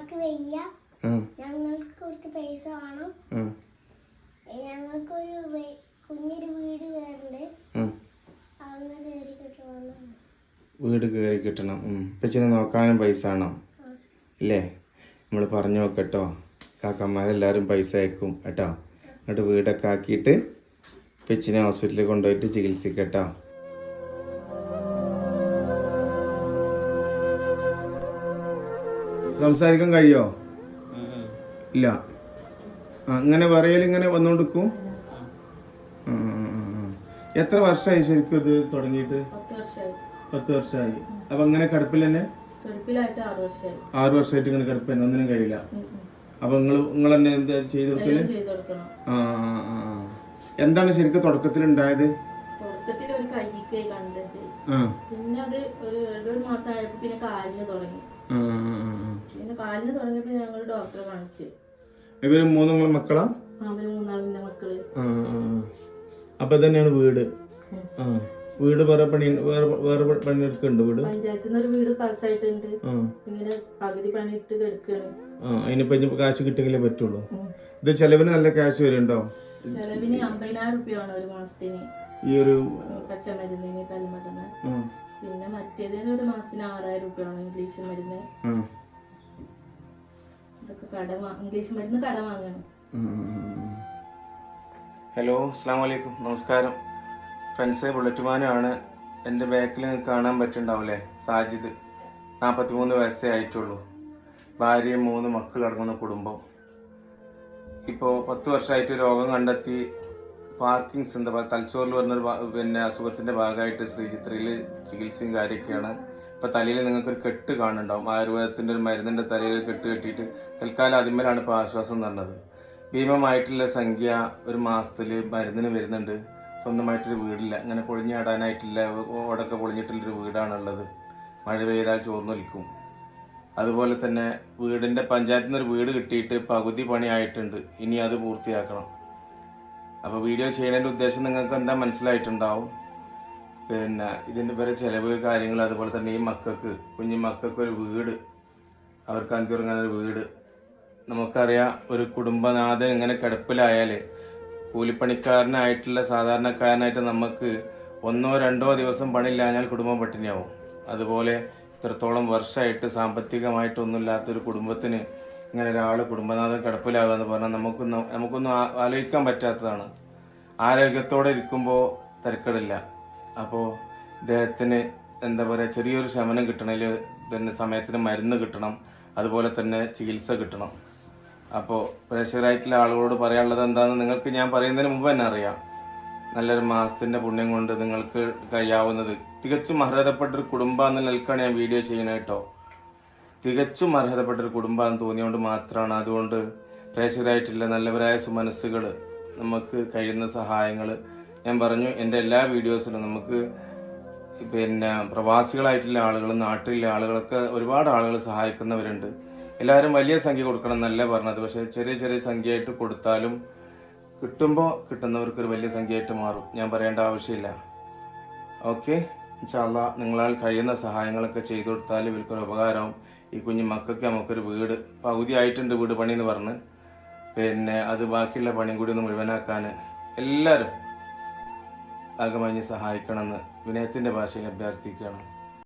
ഞങ്ങൾക്ക് വയ്യ. ഞങ്ങൾക്ക് കുറച്ച് പൈസ വേണം. ഞങ്ങൾക്കൊരു കുഞ്ഞൊരു വീട് കയറുണ്ട്. അവിടെ കയറി കിട്ടണം. വീട് കയറി കിട്ടണം. ഇപ്പച്ചിനെ നോക്കാനും പൈസ വേണം. ഇല്ലേ? നമ്മൾ പറഞ്ഞു നോക്കട്ടോ. കാക്കന്മാരെല്ലാവരും പൈസ അയക്കും കേട്ടോ. എന്നിട്ട് വീടൊക്കെ ആക്കിയിട്ട് പെച്ചിനെ ഹോസ്പിറ്റലിൽ കൊണ്ടുപോയിട്ട് ചികിത്സിക്കട്ടോ. സംസാരിക്കാൻ കഴിയോ? ഇല്ല. അങ്ങനെ ഇങ്ങനെ പറയൽ ഇങ്ങനെ വന്നുകൊടുക്കും. എത്ര വർഷമായി ശരിക്കും ഇത് തുടങ്ങിയിട്ട്? പത്ത് വർഷമായി. അപ്പൊ അങ്ങനെ കിടപ്പിൽ തന്നെ? കിടപ്പിലായിട്ട് ആറ് വർഷമായി. ആറു വർഷമായിട്ട് ഇങ്ങനെ കിടപ്പ് തന്നെ ഒന്നിനും കഴിയില്ല. അപ്പൊ നിങ്ങൾ നിങ്ങൾ തന്നെ എന്താ ചെയ്ത് കൊടുക്കൽ? എല്ലാം ചെയ്ത് കൊടുക്കണം. ആ. എന്താണ് ശരിക്കും തുടക്കത്തിൽ ഉണ്ടായത്? പിന്നെ അത് ഒരു ഒരു മാസം ആയപ്പോ പിന്നെ കാലിന് തുടങ്ങി. കാലിന് തുടങ്ങിയപ്പോ ഞങ്ങൾ ഡോക്ടറെ കാണിച്ചു. ഇവർ മൂന്ന് മക്കളാ? അവർ മൂന്നാളിന്റെ മക്കൾ. അപ്പൊ തന്നെയാണ് വീട്. വീട് വേറെ പണി വേറെ വേറെ പണിയെടുക്കുന്നുണ്ട് വീട്? പഞ്ചായത്തിൽ നിന്ന് ഒരു വീട് പാസ്സായിട്ടുണ്ട് ഇങ്ങനെ പകുതി പണിയിട്ട് കിടക്കുകയാണ് ആ അതിനിപ്പോ ഇനി കാശ് കിട്ടിയെങ്കിലേ പറ്റുള്ളൂ. ഇത് ചെലവിന് നല്ല കാശ് വരുന്നുണ്ടോ? ചെലവിന് അമ്പതിനായിരം റുപ്യാണ് ഒരു മാസത്തിന്. ഈ ഒരു പച്ചമരുന്നിന് തലമരുന്ന് ആ, പിന്നെ മറ്റേതിന് ഒരു മാസത്തിന് ആറായിരം റുപ്യാണ് ഇംഗ്ലീഷ് മരുന്ന്. ഹലോ അസ്സാം വലൈക്കും നമസ്കാരം. ഫ്രണ്ട്സ് ആണ്. എന്റെ ബാക്കിൽ കാണാൻ പറ്റുന്നുണ്ടാവില്ലേ? സാജിദ്. നാൽപ്പത്തി മൂന്ന് വയസ്സേ ആയിട്ടുള്ളൂ. ഭാര്യയും മൂന്ന് മക്കളടങ്ങുന്ന കുടുംബം. ഇപ്പോൾ പത്ത് വർഷമായിട്ട് രോഗം കണ്ടെത്തി പാർക്കിങ്സ് എന്താ പറയുക തലച്ചോറിൽ വരുന്നൊരു പിന്നെ അസുഖത്തിന്റെ ഭാഗമായിട്ട് ശ്രീചിത്രയിൽ ചികിത്സയും കാര്യമൊക്കെയാണ്. ഇപ്പോൾ തലയിൽ നിങ്ങൾക്കൊരു കെട്ട് കാണുന്നുണ്ടാവും. ആയുർവേദത്തിന്റെ ഒരു മരുന്നിന്റെ തലയിൽ കെട്ട് കെട്ടിയിട്ട് തൽക്കാലം അതിന്മേലാണ് ഇപ്പോൾ ആശ്വാസം തന്നത് ഭീമമായിട്ടുള്ള സംഖ്യ ഒരു മാസത്തിൽ മരുന്നിന് വരുന്നുണ്ട്. സ്വന്തമായിട്ടൊരു വീടില്ല. അങ്ങനെ പൊളിഞ്ഞാടാനായിട്ടില്ല ഓടൊക്കെ പൊളിഞ്ഞിട്ടുള്ളൊരു വീടാണുള്ളത്. മഴ പെയ്താൽ ചോർന്നൊലിക്കും അതുപോലെ തന്നെ വീടിന്റെ പഞ്ചായത്തിൽ നിന്ന് ഒരു വീട് കിട്ടിയിട്ട് പകുതി പണിയായിട്ടുണ്ട് ഇനി അത് പൂർത്തിയാക്കണം. അപ്പോൾ വീഡിയോ ചെയ്യുന്നതിന്റെ ഉദ്ദേശം നിങ്ങൾക്ക് എന്താ മനസ്സിലായിട്ടുണ്ടാവും? പിന്നെ ഇതിന്റെ പേരെ ചിലവ് കാര്യങ്ങൾ അതുപോലെ തന്നെ ഈ മക്കൾക്ക് കുഞ്ഞു മക്കൾക്ക് ഒരു വീട് അവർക്ക് അന്തിറങ്ങാൻ ഒരു വീട്. നമുക്കറിയാം ഒരു കുടുംബനാഥൻ ഇങ്ങനെ കിടപ്പിലായാൽ കൂലിപ്പണിക്കാരനായിട്ടുള്ള സാധാരണക്കാരനായിട്ട് നമുക്ക് ഒന്നോ രണ്ടോ ദിവസം പണിയില്ലാഞ്ഞാൽ കുടുംബം പട്ടിണിയാവും. അതുപോലെ ഇത്രത്തോളം വർഷമായിട്ട് സാമ്പത്തികമായിട്ടൊന്നുമില്ലാത്തൊരു കുടുംബത്തിന് ഇങ്ങനെ ഒരാൾ കുടുംബനാഥൻ കിടപ്പിലാവുക എന്ന് പറഞ്ഞാൽ നമുക്കൊന്നും നമുക്കൊന്നും ആലോചിക്കാൻ പറ്റാത്തതാണ്. ആരോഗ്യത്തോടെ ഇരിക്കുമ്പോൾ തിരക്കടില്ല. അപ്പോൾ ഇദ്ദേഹത്തിന് എന്താ പറയുക ചെറിയൊരു ശമനം കിട്ടണമെങ്കിൽ പിന്നെ സമയത്തിന് മരുന്ന് കിട്ടണം അതുപോലെ തന്നെ ചികിത്സ കിട്ടണം. അപ്പോൾ പ്രേക്ഷകരായിട്ടുള്ള ആളുകളോട് പറയാനുള്ളത് എന്താണെന്ന് നിങ്ങൾക്ക് ഞാൻ പറയുന്നതിന് മുമ്പ് തന്നെ അറിയാം. നല്ലൊരു മാസത്തിന്റെ പുണ്യം കൊണ്ട് നിങ്ങൾക്ക് കഴിയാവുന്നത്. തികച്ചും അർഹതപ്പെട്ടൊരു കുടുംബം എന്ന നിലക്കാണ് ഞാൻ വീഡിയോ ചെയ്യുന്നത് കേട്ടോ. തികച്ചും അർഹതപ്പെട്ടൊരു കുടുംബം എന്ന് തോന്നിയോണ്ട് മാത്രമാണ് അതുകൊണ്ട് പ്രേക്ഷകരായിട്ടുള്ള നല്ലവരായ സുമനസ്സുകൾ നമുക്ക് കഴിയുന്ന സഹായങ്ങൾ ഞാൻ പറഞ്ഞു എന്റെ എല്ലാ വീഡിയോസിലും നമുക്ക് പിന്നെ പ്രവാസികളായിട്ടുള്ള ആളുകൾ നാട്ടിലെ ആളുകളൊക്കെ ഒരുപാട് ആളുകൾ സഹായിക്കുന്നവരുണ്ട്. എല്ലാവരും വലിയ സംഖ്യ കൊടുക്കണം എന്നല്ല പറഞ്ഞത്. പക്ഷേ ചെറിയ ചെറിയ സംഖ്യയായിട്ട് കൊടുത്താലും കിട്ടുമ്പോൾ കിട്ടുന്നവർക്ക് ഒരു വലിയ സംഖ്യയായിട്ട് മാറും. ഞാൻ പറയേണ്ട ആവശ്യമില്ല. ഓക്കെ? ഇൻഷാല്ല നിങ്ങളാൽ കഴിയുന്ന സഹായങ്ങളൊക്കെ ചെയ്തു കൊടുത്താൽ ഇവർക്കൊരു ഉപകാരവും ഈ കുഞ്ഞു മക്കൾക്ക് നമുക്കൊരു വീട് പകുതി ആയിട്ടുണ്ട് വീട് പണി എന്ന് പറഞ്ഞ്. പിന്നെ അത് ബാക്കിയുള്ള പണിയും കൂടി ഒന്ന് മുഴുവനാക്കാൻ എല്ലാവരും അകമഞ്ഞ് സഹായിക്കണമെന്ന് വിനയത്തിന്റെ ഭാഷയിൽ അഭ്യർത്ഥിക്കുകയാണ്.